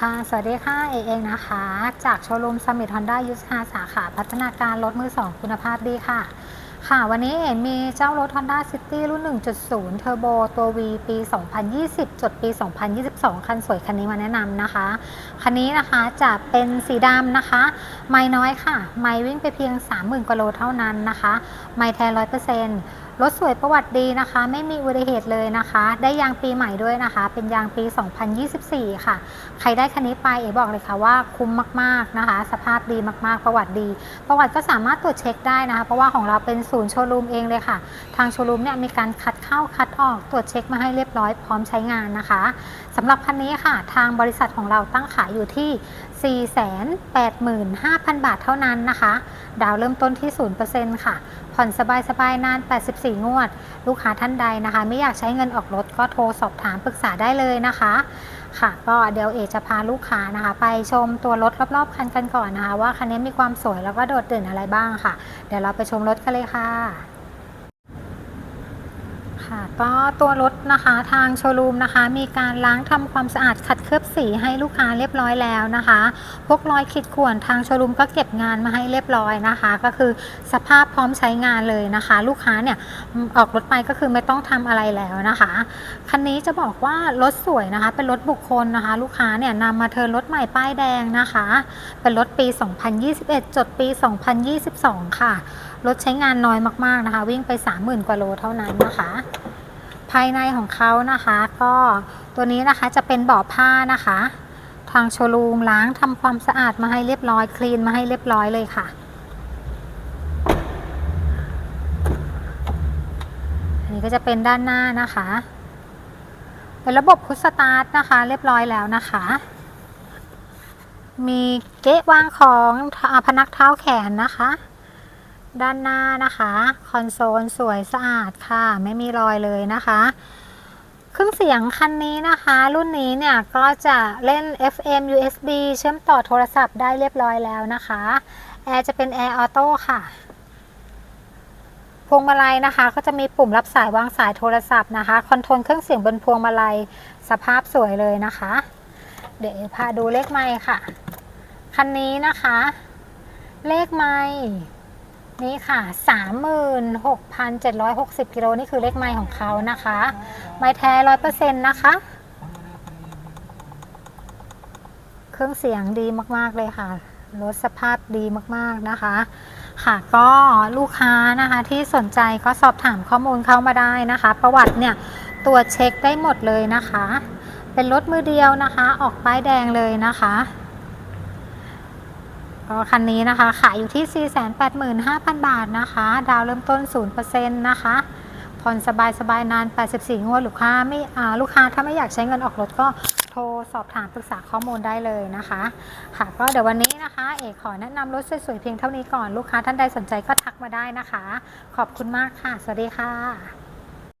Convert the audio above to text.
ค่ะ สวัสดีค่ะ เอเองนะคะ จากโชว์รูมสมิธฮอนด้ายุสคาสาขา พัฒนาการรถมือ2คุณภาพดีค่ะ ค่ะ วันนี้เอมีเจ้ารถ Honda City รุ่น 1.0 Turbo ตัว V ปี 2020 จดปี 2022 คันสวยคันนี้มาแนะนำนะคะ คันนี้นะคะจะเป็นสีดำนะคะ ไม่น้อยค่ะ ไม่วิ่งไปเพียง 30,000กว่าโลเท่านั้นนะคะ ไม่แท้ร้อยเปอร์เซ็นต์รถสวยประวัติดีนะคะ ไม่มีอุบัติเหตุเลยนะคะ ได้ยางปีใหม่ด้วยนะคะ เป็นยางปี 2024 ค่ะ ใครได้คันนี้ไปเอ๋บอกเลยค่ะว่าคุ้มมาก ๆนะคะ สภาพดีมากๆ ประวัติดี ประวัติก็สามารถตรวจเช็คได้นะคะ เพราะว่าของเราเป็นศูนย์โชว์รูมเองเลยค่ะ ทางโชว์รูมเนี่ยมีการคัดเข้าคัดออกตรวจเช็คมาให้เรียบร้อยพร้อมใช้งานนะคะสำหรับคันนี้ค่ะ ทางบริษัทของเราตั้งขายอยู่ที่ 485,000 บาทเท่านั้นนะคะ ดาวเริ่มต้นที่ 0%ค่ะผ่อนสบายๆนาน 84 งวด ลูกค้าท่านใดนะคะ ไม่อยากใช้เงินออกรถก็โทรสอบถามปรึกษาได้เลยนะคะ ค่ะก็เดี๋ยวเอจะพาลูกค้านะคะ ไปชมตัวรถรอบๆคันกันก่อนนะคะ ว่าคันนี้มีความสวยแล้วก็โดดเด่นอะไรบ้างค่ะ เดี๋ยวเราไปชมรถกันเลยค่ะค่ะ ก็ตัวรถนะคะทางโชว์รูมนะคะ มีการล้างทำความสะอาดขัดเคลือบสีให้ลูกค้าเรียบร้อยแล้วนะคะ พวกรอยขีดข่วนทางโชว์รูมก็เก็บงานมาให้เรียบร้อยนะคะ ก็คือสภาพพร้อมใช้งานเลยนะคะ ลูกค้าเนี่ยออกรถไปก็คือไม่ต้องทำอะไรแล้วนะคะคันนี้จะบอกว่ารถสวยนะคะ เป็นรถบุคคลนะคะ ลูกค้าเนี่ยนำมาเทินรถใหม่ป้ายแดงนะคะ เป็นรถปี 2021 จดปี 2022 ค่ะรถใช้งานน้อยมากๆนะคะ วิ่งไป 30,000 กว่าโลเท่านั้นนะคะ ภายในของเขานะคะ ก็ตัวนี้นะคะจะเป็นเบาะผ้านะคะ ทางโชว์รูมล้างทำความสะอาดมาให้เรียบร้อยคลีนมาให้เรียบร้อยเลยค่ะอันนี้ก็จะเป็นด้านหน้านะคะเป็นระบบพุชสตาร์ทนะคะ เรียบร้อยแล้วนะคะ มีเก๊ะวางของอพนักเท้าแขนนะคะ ด้านหน้านะคะ คอนโซลสวยสะอาดค่ะ ไม่มีรอยเลยนะคะ เครื่องเสียงคันนี้นะคะ รุ่นนี้เนี่ยก็จะเล่น FM USB เชื่อมต่อโทรศัพท์ได้เรียบร้อยแล้วนะคะ แอร์จะเป็นแอร์ออโต้ค่ะพวงมาลัยนะคะ ก็จะมีปุ่มรับสายวางสายโทรศัพท์นะคะ คอนโทรลเครื่องเสียงบนพวงมาลัยสภาพสวยเลยนะคะ เดี๋ยวพาดูเลขไมค์ค่ะ คันนี้นะคะ เลขไมค์ นี่ค่ะ 36,760 กิโลนี่คือเลขไมล์ของเขานะคะ ไมล์แท้ร้อยเปอร์เซ็นต์นะคะ เครื่องเสียงดีมาก ๆ เลยค่ะ รถสภาพดีมาก ๆ นะคะ ค่ะก็ลูกค้านะคะที่สนใจก็สอบถามข้อมูลเข้ามาได้นะคะ ประวัติเนี่ยตรวจเช็คได้หมดเลยนะคะ เป็นรถมือเดียวนะคะ ออกป้ายแดงเลยนะคะ ก็คันนี้นะคะขายอยู่ที่ 485,000 บาทนะคะ ดาวเริ่มต้น 0%นะคะ ผ่อนสบายๆนาน 84 งวดลูกค้าไม่อ่าลูกค้าถ้าไม่อยากใช้เงินออกรถก็โทรสอบถามปรึกษาข้อมูลได้เลยนะคะ ค่ะก็เดี๋ยววันนี้นะคะ เอกขอแนะนำรถสวยๆเพียงเท่านี้ก่อนลูกค้าท่านใดสนใจก็ทักมาได้นะคะ ขอบคุณมากค่ะ สวัสดีค่ะ